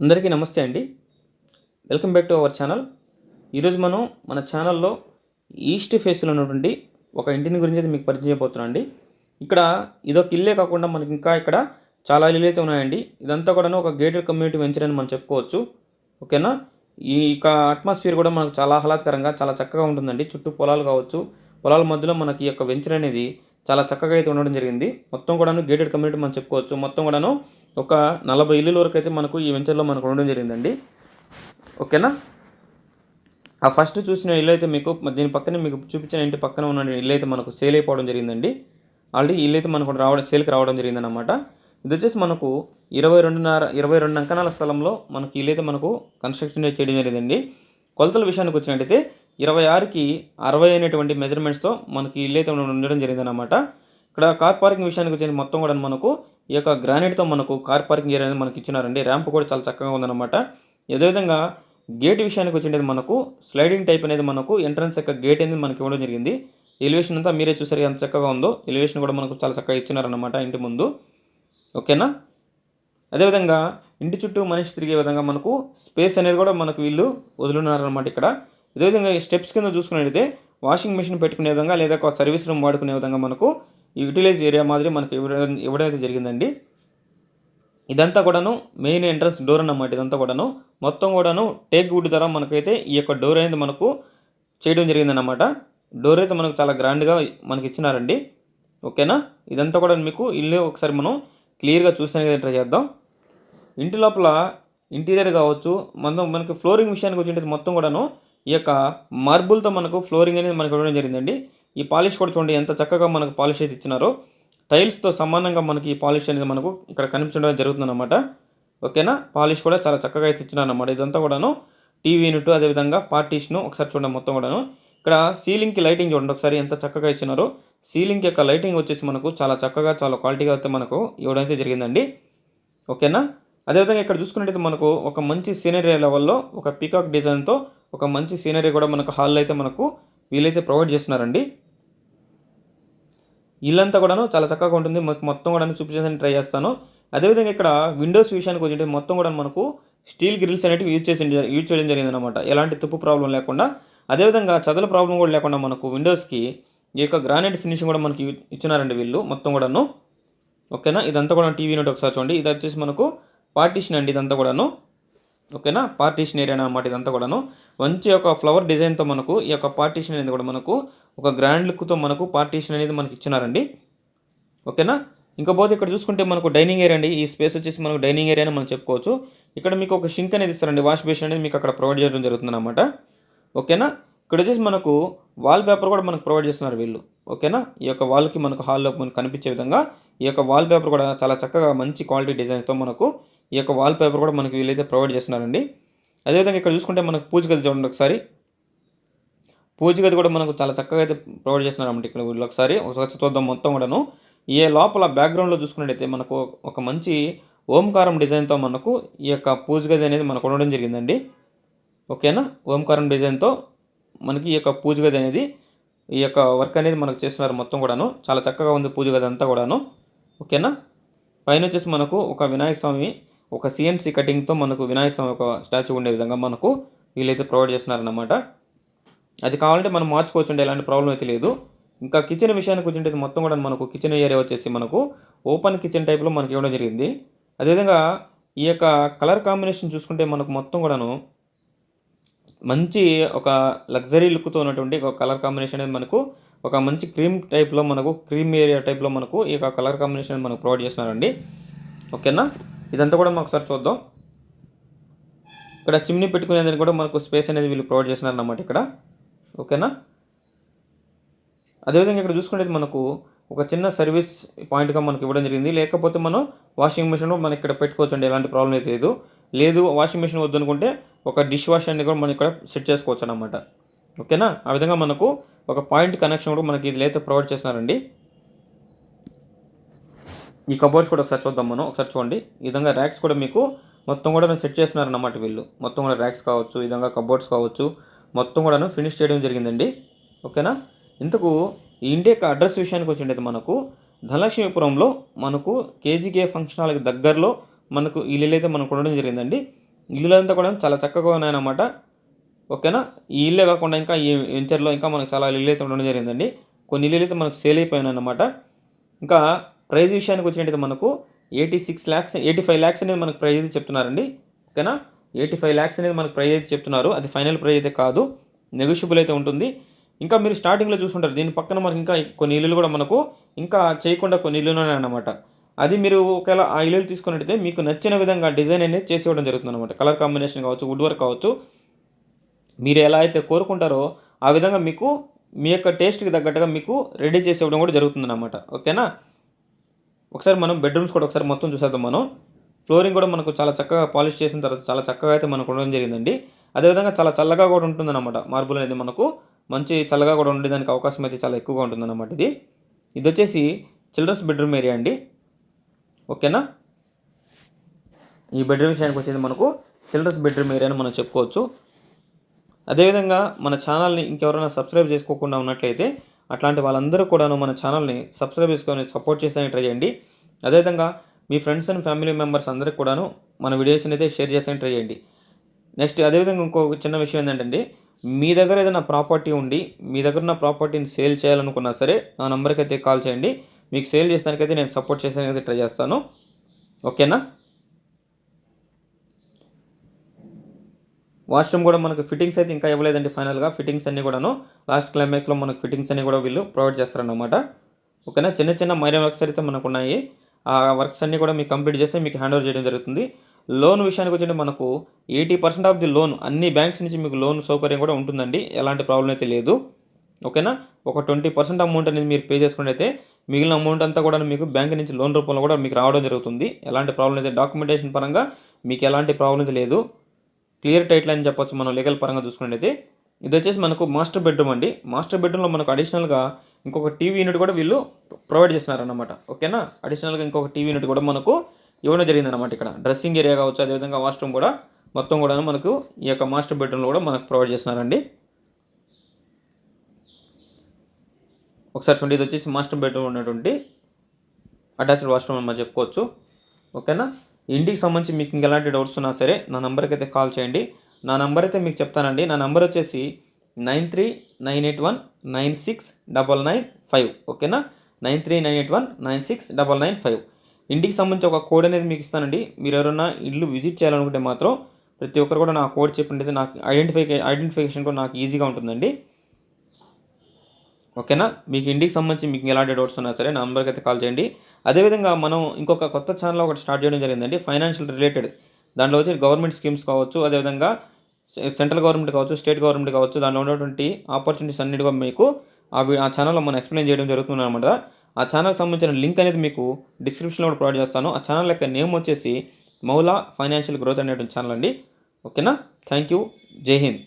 అందరికీ నమస్తే అండి. Welcome back to our channel. ఈరోజు మనం మన ఛానల్లో ఈస్ట్ ఫేస్లో ఉన్నటువంటి ఒక ఇంటిని గురించి అయితే మీకు పరిచయం చేయబోతున్నాం అండి. ఇక్కడ ఇదొక ఇల్లే కాకుండా మనకి ఇంకా ఇక్కడ చాలా ఇల్లు అయితే ఉన్నాయండి. ఇదంతా కూడా ఒక గేటెడ్ కమ్యూనిటీ వెంచర్ అని మనం చెప్పుకోవచ్చు. ఓకేనా? ఈ యొక్క అట్మాస్ఫియర్ కూడా మనకు చాలా ఆహ్లాదకరంగా చాలా చక్కగా ఉంటుందండి. చుట్టూ పొలాలు కావచ్చు. పొలాల మధ్యలో మనకి ఈ యొక్క వెంచర్ అనేది చాలా చక్కగా అయితే ఉండడం జరిగింది. మొత్తం కూడాను గేటెడ్ కమ్యూనిటీ మనం చెప్పుకోవచ్చు. మొత్తం కూడాను ఒక నలభై ఇల్లుల వరకు అయితే మనకు ఈ వెంచర్లో మనకు ఉండడం జరిగిందండి. ఓకేనా? ఆ ఫస్ట్ చూసిన ఇల్లు అయితే మీకు దీని పక్కనే మీకు చూపించిన ఇంటి పక్కన ఉన్న ఇల్లు అయితే మనకు సేల్ అయిపోవడం జరిగిందండి. ఆల్రెడీ ఇల్లు అయితే మనకు రావడం సేల్కి రావడం జరిగిందన్నమాట. ఇది వచ్చేసి మనకు ఇరవై రెండున్నర ఇరవై రెండు అంకణాల స్థలంలో మనకు ఇల్లు అయితే మనకు కన్స్ట్రక్షన్ చేయడం జరిగిందండి. కొలతల విషయానికి వచ్చినట్టయితే ఇరవై ఆరుకి అరవై అనేటువంటి మెజర్మెంట్స్తో మనకి ఇల్లు అయితే ఉండడం జరిగిందన్నమాట. ఇక్కడ కార్ పార్కింగ్ విషయానికి వచ్చేసి మొత్తం కూడా మనకు ఈ యొక్క గ్రానైట్తో మనకు కార్ పార్కింగ్ ఏరియా అనేది మనకి ఇచ్చినారండి. ర్యాంప్ కూడా చాలా చక్కగా ఉందన్నమాట. అదేవిధంగా గేట్ విషయానికి వచ్చేది మనకు స్లైడింగ్ టైప్ అనేది మనకు ఎంట్రన్స్ యొక్క గేట్ అనేది మనకి ఇవ్వడం జరిగింది. ఎలివేషన్ అంతా మీరే చూసారు ఎంత చక్కగా ఉందో. ఎలివేషన్ కూడా మనకు చాలా చక్కగా ఇచ్చినారన్నమాట ఇంటి ముందు. ఓకేనా? అదేవిధంగా ఇంటి చుట్టూ మనిషి తిరిగే విధంగా మనకు స్పేస్ అనేది కూడా మనకు వీళ్ళు వదులున్నారనమాట ఇక్కడ. అదేవిధంగా ఈ స్టెప్స్ కింద చూసుకున్నట్లయితే వాషింగ్ మెషిన్ పెట్టుకునే విధంగా లేదా ఒక సర్వీస్ రూమ్ వాడుకునే విధంగా మనకు ఈ యూటిలైజ్ ఏరియా మాదిరి మనకి ఇవ్వడం అయితే జరిగిందండి. ఇదంతా కూడాను మెయిన్ ఎంట్రన్స్ డోర్ అన్నమాట ఇదంతా కూడాను. మొత్తం కూడాను టేక్ వుడ్ ద్వారా మనకైతే ఈ యొక్క డోర్ అనేది మనకు చేయడం జరిగిందన్నమాట. డోర్ అయితే మనకు చాలా గ్రాండ్గా మనకి ఇచ్చినారండి. ఓకేనా? ఇదంతా కూడా మీకు ఇల్లు ఒకసారి మనం క్లియర్గా చూసానికి ట్రై చేద్దాం. ఇంటి లోపల ఇంటీరియర్ కావచ్చు మనం మనకి ఫ్లోరింగ్ విషయానికి వచ్చినట్టు మొత్తం కూడాను ఈ యొక్క మార్బుల్తో మనకు ఫ్లోరింగ్ అనేది మనకు ఇవ్వడం జరిగిందండి. ఈ పాలిష్ కూడా చూడండి ఎంత చక్కగా మనకు పాలిష్ అయితే ఇచ్చినారో. టైల్స్తో సమానంగా మనకి ఈ పాలిష్ అనేది మనకు ఇక్కడ కనిపించడం జరుగుతుందన్నమాట. ఓకేనా? పాలిష్ కూడా చాలా చక్కగా అయితే ఇచ్చినారన్నమాట. ఇదంతా కూడాను టీవీ యూనిట్ అదేవిధంగా పార్టీషను ఒకసారి చూడండి మొత్తం కూడాను. ఇక్కడ సీలింగ్కి లైటింగ్ చూడండి ఒకసారి ఎంత చక్కగా ఇచ్చినారో. సీలింగ్ యొక్క లైటింగ్ వచ్చేసి మనకు చాలా చక్కగా చాలా క్వాలిటీగా అయితే మనకు ఇవ్వడం అయితే జరిగిందండి. ఓకేనా? అదేవిధంగా ఇక్కడ చూసుకున్నట్టయితే మనకు ఒక మంచి సీనరీ లెవెల్లో ఒక పీకాక్ డిజైన్తో ఒక మంచి సీనరీ కూడా మనకు హాల్లో అయితే మనకు వీలైతే ప్రొవైడ్ చేస్తున్నారండి. ఇల్లంతా కూడాను చాలా చక్కగా ఉంటుంది. మొత్తం కూడా చూపించడానికి ట్రై చేస్తాను. అదేవిధంగా ఇక్కడ విండోస్ విషయానికి వచ్చింటే మొత్తం కూడా మనకు స్టీల్ గ్రిల్స్ అనేవి యూజ్ చేసి యూజ్ చేయడం జరిగింది అనమాట ఎలాంటి తుప్పు ప్రాబ్లం లేకుండా. అదేవిధంగా చదల ప్రాబ్లం కూడా లేకుండా మనకు విండోస్కి ఈ యొక్క గ్రానైట్ ఫినిషింగ్ కూడా మనకి ఇచ్చినారండి వీళ్ళు మొత్తం కూడాను. ఓకేనా? ఇదంతా కూడా టీవీ యూనిట్ ఒకసారి చూడండి. ఇది వచ్చేసి మనకు పార్టీషన్ అండి ఇదంతా కూడాను. ఓకేనా? పార్టీషన్ ఏరియా అనమాట ఇదంతా కూడాను. మంచి ఒక ఫ్లవర్ డిజైన్తో మనకు ఈ యొక్క పార్టీషన్ అనేది కూడా మనకు ఒక గ్రాండ్ లుక్తో మనకు పార్టీషన్ అనేది మనకి ఇచ్చినారండి. ఓకేనా? ఇంకపోతే ఇక్కడ చూసుకుంటే మనకు డైనింగ్ ఏరియా అండి. ఈ స్పేస్ వచ్చేసి మనకు డైనింగ్ ఏరియా అని మనం చెప్పుకోవచ్చు. ఇక్కడ మీకు ఒక షింక్ అనేది ఇస్తారండి. వాష్ బేసిన్ అనేది మీకు అక్కడ ప్రొవైడ్ చేయడం జరుగుతుంది అనమాట ఓకేనా? ఇక్కడ వచ్చేసి మనకు వాల్ పేపర్ కూడా మనకు ప్రొవైడ్ చేస్తున్నారు వీళ్ళు. ఓకేనా? ఈ యొక్క వాల్కి మనకు హాల్లో మనకు కనిపించే విధంగా ఈ యొక్క వాల్ పేపర్ కూడా చాలా చక్కగా మంచి క్వాలిటీ డిజైన్స్తో మనకు ఈ యొక్క వాల్ పేపర్ కూడా మనకు వీళ్ళైతే ప్రొవైడ్ చేస్తున్నారండి. అదేవిధంగా ఇక్కడ చూసుకుంటే మనకు పూజ గది చూడండి ఒకసారి. పూజ గది కూడా మనకు చాలా చక్కగా అయితే ప్రొవైడ్ చేస్తున్నారన్నమాట ఇక్కడ వీళ్ళు. ఒకసారి ఒకసారి చూద్దాం మొత్తం కూడాను. ఏ లోపల బ్యాక్గ్రౌండ్లో చూసుకున్నట్టయితే మనకు ఒక మంచి ఓంకారం డిజైన్తో మనకు ఈ యొక్క పూజ గది అనేది మనకు ఉండడం జరిగిందండి. ఓకేనా? ఓంకారం డిజైన్తో మనకి ఈ యొక్క పూజ గది అనేది ఈ యొక్క వర్క్ అనేది మనకు చేస్తున్నారు మొత్తం కూడాను. చాలా చక్కగా ఉంది పూజ గది అంతా కూడాను. ఓకేనా? పైన వచ్చేసి మనకు ఒక వినాయక స్వామి ఒక సిఎన్సి కటింగ్తో మనకు వినాయక స్వామి ఒక స్టాచ్యూ ఉండే విధంగా మనకు వీళ్ళైతే ప్రొవైడ్ చేస్తున్నారన్నమాట. అది కావాలంటే మనం మార్చుకోవచ్చు అంటే ఎలాంటి ప్రాబ్లం అయితే లేదు. ఇంకా కిచెన్ విషయానికి వచ్చింటే మొత్తం కూడా మనకు కిచెన్ ఏరియా వచ్చేసి మనకు ఓపెన్ కిచెన్ టైప్లో మనకి ఇవ్వడం జరిగింది. అదేవిధంగా ఈ యొక్క కలర్ కాంబినేషన్ చూసుకుంటే మనకు మొత్తం కూడాను మంచి ఒక లగ్జరీ లుక్తో ఉన్నటువంటి ఒక కలర్ కాంబినేషన్ అనేది మనకు ఒక మంచి క్రీమ్ టైప్లో మనకు క్రీమ్ ఏరియా టైప్లో మనకు ఈ యొక్క కలర్ కాంబినేషన్ మనకు ప్రొవైడ్ చేస్తున్నారండి. ఓకేనా ఇదంతా కూడా మనం ఒకసారి చూద్దాం. ఇక్కడ చిమ్ని పెట్టుకునేదానికి కూడా మనకు స్పేస్ అనేది వీళ్ళు ప్రొవైడ్ చేస్తున్నారు అన్నమాట ఇక్కడ. ఓకేనా? అదేవిధంగా ఇక్కడ చూసుకుంటే మనకు ఒక చిన్న సర్వీస్ పాయింట్గా మనకి ఇవ్వడం జరిగింది. లేకపోతే మనం వాషింగ్ మిషన్ మనం ఇక్కడ పెట్టుకోవచ్చు అండి ఎలాంటి ప్రాబ్లం అయితే లేదు. లేదు వాషింగ్ మిషన్ వద్దనుకుంటే ఒక డిష్ వాష్ అన్ని కూడా మనం ఇక్కడ సెట్ చేసుకోవచ్చు అనమాట ఓకేనా? ఆ విధంగా మనకు ఒక పాయింట్ కనెక్షన్ కూడా మనకి ఇది లేతే ప్రొవైడ్ చేస్తున్నారండి. ఈ కబోర్డ్స్ కూడా ఒకసారి చూద్దాం మనం. ఒకసారి చూడండి. ఈ విధంగా ర్యాక్స్ కూడా మీకు మొత్తం కూడా సెట్ చేస్తున్నారన్నమాట వీళ్ళు. మొత్తం కూడా ర్యాక్స్ కావచ్చు ఈ విధంగా కబోర్డ్స్ కావచ్చు. మొత్తం కూడా ఫినిష్ చేయడం జరిగిందండి. ఓకేనా? ఇంతకు ఈ ఇంటి యొక్క అడ్రస్ విషయానికి వచ్చిండేది మనకు ధనలక్ష్మీపురంలో మనకు కేజీకే ఫంక్షన్ హాల్కి దగ్గరలో మనకు ఈ ఇల్లు అయితే మనకు ఉండడం జరిగిందండి. ఇల్లులంతా కూడా చాలా చక్కగా ఉన్నాయన్నమాట. ఓకేనా? ఈ ఇల్లే కాకుండా ఇంకా ఈ వెంచర్లో ఇంకా మనకు చాలా ఇల్లు అయితే ఉండడం జరిగిందండి. కొన్ని ఇల్లు అయితే మనకు సేల్ అయిపోయినాయన్నమాట. ఇంకా ప్రైజ్ విషయానికి వచ్చినట్టయితే మనకు eighty six lakhs eighty five lakhs అనేది మనకు ప్రైజ్ అయితే చెప్తున్నారండి. ఓకేనా? ఎయిటీ ఫైవ్ ల్యాక్స్ అనేది మనకు ప్రైజ్ అయితే చెప్తున్నారు. అది ఫైనల్ ప్రైజ్ అయితే కాదు. నెగోషియబుల్ అయితే ఉంటుంది. ఇంకా మీరు స్టార్టింగ్లో చూసుకుంటారు దీని పక్కన మనకి ఇంకా కొన్ని ఇల్లులు కూడా మనకు ఇంకా చేయకుండా కొన్ని ఇల్లు ఉన్నాయి అన్నమాట. అది మీరు ఒకవేళ ఆ ఇల్లు తీసుకున్నట్టయితే మీకు నచ్చిన విధంగా డిజైన్ అనేది చేసి ఇవ్వడం జరుగుతుంది అనమాట కలర్ కాంబినేషన్ కావచ్చు వుడ్ వర్క్ కావచ్చు. మీరు ఎలా అయితే కోరుకుంటారో ఆ విధంగా మీకు మీ యొక్క టేస్ట్కి తగ్గట్టుగా మీకు రెడీ చేసి ఇవ్వడం కూడా జరుగుతుంది అనమాట ఓకేనా ఒకసారి మనం బెడ్రూమ్స్ కూడా ఒకసారి మొత్తం చూసేద్దాం మనం. ఫ్లోరింగ్ కూడా మనకు చాలా చక్కగా పాలిష్ చేసిన తర్వాత చాలా చక్కగా అయితే మనకు ఉండడం జరిగిందండి. అదేవిధంగా చాలా చల్లగా కూడా ఉంటుందన్నమాట. మార్బుల్ అనేది మనకు మంచి చల్లగా కూడా ఉండేదానికి అవకాశం అయితే చాలా ఎక్కువగా ఉంటుందన్నమాట ఇది. ఇది వచ్చేసి చిల్డ్రన్స్ బెడ్రూమ్ ఏరియా అండి. ఓకేనా? ఈ బెడ్రూమ్ విషయానికి వచ్చేది మనకు చిల్డ్రన్స్ బెడ్రూమ్ ఏరియా అని మనం చెప్పుకోవచ్చు. అదేవిధంగా మన ఛానల్ని ఇంకెవరైనా సబ్స్క్రైబ్ చేసుకోకుండా ఉన్నట్లయితే అట్లాంటి వాళ్ళందరూ కూడాను మన ఛానల్ని సబ్స్క్రైబ్ చేసుకొని సపోర్ట్ చేసేదానికి ట్రై చేయండి. అదేవిధంగా మీ ఫ్రెండ్స్ అండ్ ఫ్యామిలీ మెంబర్స్ అందరికి కూడాను మన వీడియోస్ అయితే షేర్ చేసేదని ట్రై చేయండి. నెక్స్ట్ అదేవిధంగా ఇంకో చిన్న విషయం ఏంటంటే మీ దగ్గర ఏదైనా ప్రాపర్టీ ఉండి మీ దగ్గర ఉన్న ప్రాపర్టీని సేల్ చేయాలనుకున్నా సరే నా నెంబర్కి అయితే కాల్ చేయండి. మీకు సేల్ చేసానికైతే నేను సపోర్ట్ చేసానికి ట్రై చేస్తాను. ఓకేనా? వాష్రూమ్ కూడా మనకు ఫిట్టింగ్స్ అయితే ఇంకా ఇవ్వలేదండి ఫైనల్గా. ఫిట్టింగ్స్ అన్నీ కూడాను లాస్ట్ క్లైమాక్స్లో మనకు ఫిట్టింగ్స్ అన్నీ కూడా వీళ్ళు ప్రొవైడ్ చేస్తారన్నమాట. ఓకేనా? చిన్న చిన్న మైనర్ వర్క్స్ అయితే మనకు ఉన్నాయి. ఆ వర్క్స్ అన్నీ కూడా మీకు కంప్లీట్ చేస్తే మీకు హ్యాండ్ ఓవర్ చేయడం జరుగుతుంది. లోన్ విషయానికి వచ్చి మనకు eighty percent of the loan అన్ని బ్యాంక్స్ నుంచి మీకు లోన్ సౌకర్యం కూడా ఉంటుందండి. ఎలాంటి ప్రాబ్లం అయితే లేదు. ఓకేనా? ఒక ట్వంటీ పర్సెంట్ అమౌంట్ అనేది మీరు పే చేసుకుంటే అయితే మిగిలిన అమౌంట్ అంతా కూడా మీకు బ్యాంక్ నుంచి లోన్ రూపంలో కూడా మీకు రావడం జరుగుతుంది. ఎలాంటి ప్రాబ్లం అయితే డాక్యుమెంటేషన్ పరంగా మీకు ఎలాంటి ప్రాబ్లం అయితే లేదు. క్లియర్ టైటిల్ అని చెప్పొచ్చు మనం లీగల్ పరంగా చూసుకున్నట్టయితే. ఇది వచ్చేసి మనకు మాస్టర్ బెడ్రూమ్ అండి. మాస్టర్ బెడ్రూమ్లో మనకు అడిషనల్గా ఇంకొక టీవీ యూనిట్ కూడా వీళ్ళు ప్రొవైడ్ చేస్తున్నారన్నమాట. ఓకేనా? అడిషనల్గా ఇంకొక టీవీ యూనిట్ కూడా మనకు ఇవ్వడం జరిగిందన్నమాట ఇక్కడ. డ్రెస్సింగ్ ఏరియా కావచ్చు అదేవిధంగా వాష్రూమ్ కూడా మొత్తం కూడా మనకు ఈ యొక్క మాస్టర్ బెడ్రూమ్లో కూడా మనకు ప్రొవైడ్ చేస్తున్నారండి. ఒకసారి చూడండి ఇది వచ్చేసి మాస్టర్ బెడ్రూమ్ ఉన్నటువంటి అటాచ్డ్ వాష్రూమ్ అని మనం చెప్పుకోవచ్చు. ఓకేనా? ఇంటికి సంబంధించి మీకు ఇంకెలాంటి డౌట్స్ ఉన్నా సరే నా నెంబర్కి అయితే కాల్ చేయండి. నా నెంబర్ అయితే మీకు చెప్తానండి. నా నెంబర్ వచ్చేసి nine three nine eight one nine six double nine five. ఓకేనా? Nine three nine eight one nine six double nine five. ఇంటికి సంబంధించి ఒక కోడ్ అనేది మీకు ఇస్తానండి. మీరు ఎవరైనా ఇల్లు విజిట్ చేయాలనుకుంటే మాత్రం ప్రతి ఒక్కరు కూడా నా కోడ్ చెప్పినట్టయితే నాకు ఐడెంటిఫై ఐడెంటిఫికేషన్ కూడా నాకు ఈజీగా ఉంటుందండి. ఓకేనా? మీకు ఇంటికి సంబంధించి మీకు ఎలాంటి డౌట్స్ ఉన్నా సరే నా నెంబర్కి అయితే కాల్ చేయండి. అదేవిధంగా మనం ఇంకొక కొత్త ఛానల్ ఒకటి స్టార్ట్ చేయడం జరిగిందండి. Financial related. దాంట్లో వచ్చి గవర్నమెంట్ స్కీమ్స్ కావచ్చు. అదేవిధంగా సెంట్రల్ గవర్నమెంట్ కావచ్చు స్టేట్ గవర్నమెంట్ కావచ్చు దానిలో ఉన్నటువంటి ఆపర్చునిటీస్ అన్నిటిగా మీకు ఆ ఆ ఛానల్లో మనం ఎక్స్ప్లెయిన్ చేయడం జరుగుతుంది అనమాట ఆ ఛానల్కి సంబంధించిన లింక్ అనేది మీకు డిస్క్రిప్షన్లో కూడా ప్రొవైడ్ చేస్తాను. ఆ ఛానల్ యొక్క నేమ్ వచ్చేసి మౌలా ఫైనాన్షియల్ గ్రోత్ అనేటువంటి ఛానల్ అండి. ఓకేనా? థ్యాంక్ యూ జై హింద్.